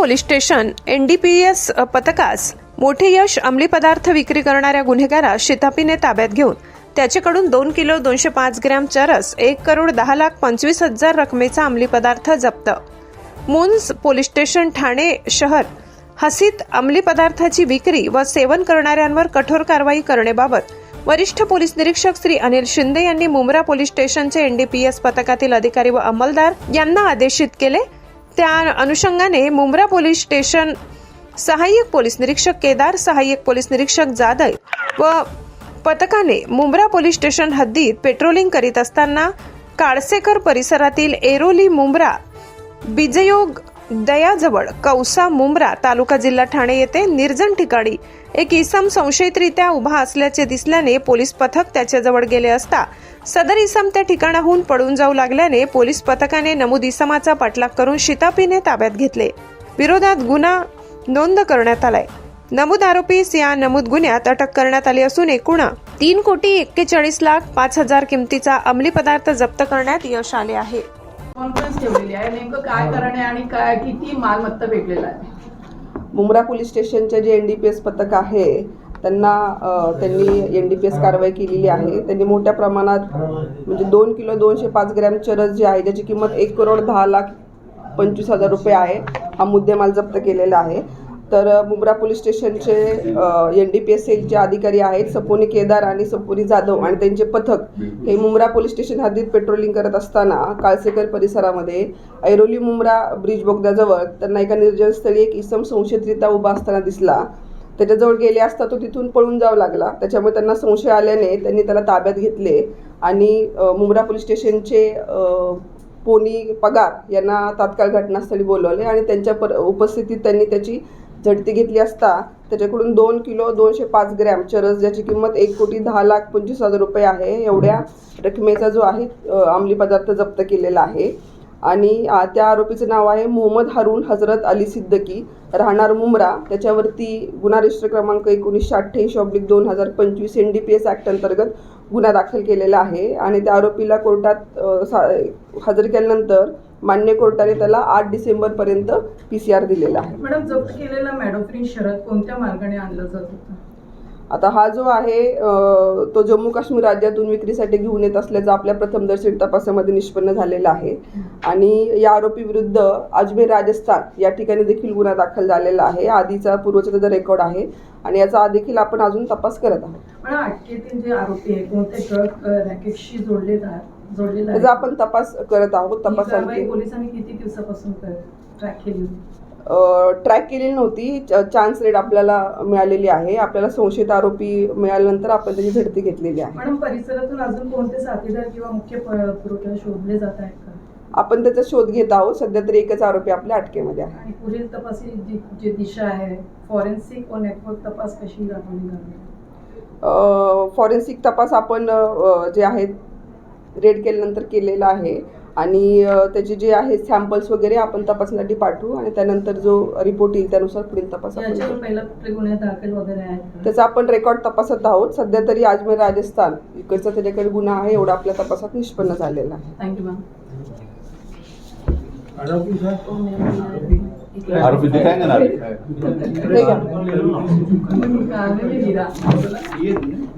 Police station NDPS पथकास मोठे यश अंमली पदार्थ विक्री करणाऱ्या गुन्हेगारास शितापीने ताब्यात घेऊन त्याच्याकडून दोन किलो दोनशे पाच ग्रॅम चरस एक करोड दहा लाख पंचवीस हजार रकमेचा अंमली पदार्थ जप्त. मुन्स पोलीस स्टेशन ठाणे शहर हसीत अंमली पदार्थाची विक्री व सेवन करणाऱ्यांवर कठोर कारवाई करण्याबाबत वरिष्ठ पोलीस निरीक्षक श्री अनिल शिंदे यांनी मुंब्रा पोलीस स्टेशनचे एनडीपीएस पथकातील अधिकारी व अंमलदार यांना आदेशित केले. त्या अनुषंगाने मुंब्रा पोलीस स्टेशन सहाय्यक पोलीस निरीक्षक केदार सहाय्यक पोलीस निरीक्षक जाधव व पथकाने मुंब्रा पोलीस स्टेशन हद्दीत पेट्रोलिंग करीत असताना काळसेकर परिसरातील एरोली मुंब्रा बिजयोग दयाजवळ कौसा मुंब्रा तालुका जिल्हा ठाणे येथे निर्जन ठिकाणी एक इसम संशयितरित्या उभा असल्याचे दिसल्याने पोलीस पथक त्याच्याजवळ गेले असता सदर इसम त्या ठिकाणाहून पळून जाऊ लागल्याने पोलीस पथकाने नमूद इसमाचा पाठलाग करून शितापीने ताब्यात घेतले. विरोधात गुन्हा नोंद करण्यात आलाय. नमूद आरोपीस या नमूद गुन्ह्यात अटक करण्यात आली असून एकूण तीन कोटी एक्केचाळीस लाख पाच हजार किमतीचा अंमली पदार्थ जप्त करण्यात यश आले आहे. कॉन्फरन्स ठेवलेली आहे. नेमकं काय कारण आहे आणि काय किती मालमत्ता भेटलेला आहे? मुंब्रा पोलीस स्टेशनचे जे एन डी पी एस पथक आहे त्यांना त्यांनी एन डी पी एस कारवाई केलेली आहे. त्यांनी मोठ्या प्रमाणात म्हणजे दोन किलो दोनशे पाच ग्रॅम चरस जे आहे ज्याची किंमत एक करोड दहा लाख पंचवीस हजार रुपये आहे हा मुद्देमाल जप्त केलेला आहे. तर मुंब्रा पोलीस स्टेशनचे एन डी पी एस सेलचे अधिकारी आहेत सपोनी केदार आणि सपोनी जाधव आणि त्यांचे पथक हे मुंब्रा पोलीस स्टेशन हद्दीत पेट्रोलिंग करत असताना काळसेकर परिसरामध्ये ऐरोली मुंब्रा ब्रिज बोगद्याजवळ त्यांना एका निर्जन स्थळी एक इसम संशयितरित्या उभा असताना दिसला. त्याच्याजवळ गेले असता तो तिथून पळून जाऊ लागला. त्याच्यामुळे त्यांना संशय आल्याने त्यांनी त्याला ताब्यात घेतले आणि मुंब्रा पोलीस स्टेशनचे पोनी पगार यांना तात्काळ घटनास्थळी बोलवले आणि त्यांच्या पर उपस्थितीत त्यांनी त्याची झडती घेतली असता त्याच्याकडून दोन किलो दोनशे पाच ग्रॅम चरस ज्याची किंमत एक कोटी दहा लाख पंचवीस हजार रुपये आहे एवढ्या रकमेचा जो आहे अंमली पदार्थ जप्त केलेला आहे. आणि त्या आरोपीचं नाव आहे मोहम्मद हारून हजरत अली सिद्दकी. राहणार मुमरा त्याच्यावरती गुन्हा रजिस्टर क्रमांक एकोणीसशे अठ्ठ्याऐंशी ऑब्लिक दोन हजार पंचवीस N D P S act अंतर्गत गुन्हा दाखल केलेला आहे. आणि त्या आरोपीला कोर्टात सा हजर केल्यानंतर मान्य कोर्टाने त्याला आठ डिसेंबरपर्यंत पी सी आर दिलेला आहे. मॅडम जप्त केलेला मॅडोफ्रीन शरद कोणत्या मार्गाने आणलं जात होतं? आता हा जो आहे तो जम्मू काश्मीर राज्यातून विक्रीसाठी घेऊन येत असल्याचा आपल्या प्रथमदर्शनी तपासामध्ये निष्पन्न झालेला आहे. आणि या आरोपी विरुद्ध अजमेर राजस्थान या ठिकाणी देखील गुन्हा दाखल झालेला आहे. आधीचा पूर्वचा त्याचा रेकॉर्ड आहे आणि याचा देखील आपण अजून तपास करत आहोत. अटकेतील जे आरोपी आहे कोणते ड्रग रॅकेटशी जोडलेला आहे जोडलेला त्याचा आपण तपास करत आहोत तपासांती पोलिसांनी किती दिवसापासून ट्रॅक केली? ट्रॅक केलेली नव्हती. चान्स रेट आपल्याला मिळालेली आहे. आपल्याला संशयित आरोपी मिळाल्यानंतर आपण त्याची झडती घेतलेली आहे. मॅडम परिसरातून अजून कोणते साथीदार किंवा मुख्य पुरवठा शोधले जात आहेत का? आपण त्याचा शोध घेत आहोत. सध्या तरी एकच आरोपी आपल्या अटकेमध्ये आहे. आणि पुढील तपासी जी दिशा आहे फॉरेन्सिक व नेटवर्क तपास कशी राबवली जाते? फॉरेन्सिक तपास आपण जे आहेत रेड केल्यानंतर केलेला आहे आणि त्याचे जे आहे सॅम्पल्स वगैरे आपण तपासण्यासाठी पाठवू आणि त्यानंतर जो रिपोर्ट येईल त्यानुसार पुढील तपास? त्याचा आपण रेकॉर्ड तपासत आहोत सध्या तरी अजमेर राजस्थान इकडचा त्याच्याकडे गुन्हा आहे एवढा आपल्या तपासात निष्पन्न झालेला आहे थँक्यू मॅम आरोपी दिखाएंगे ना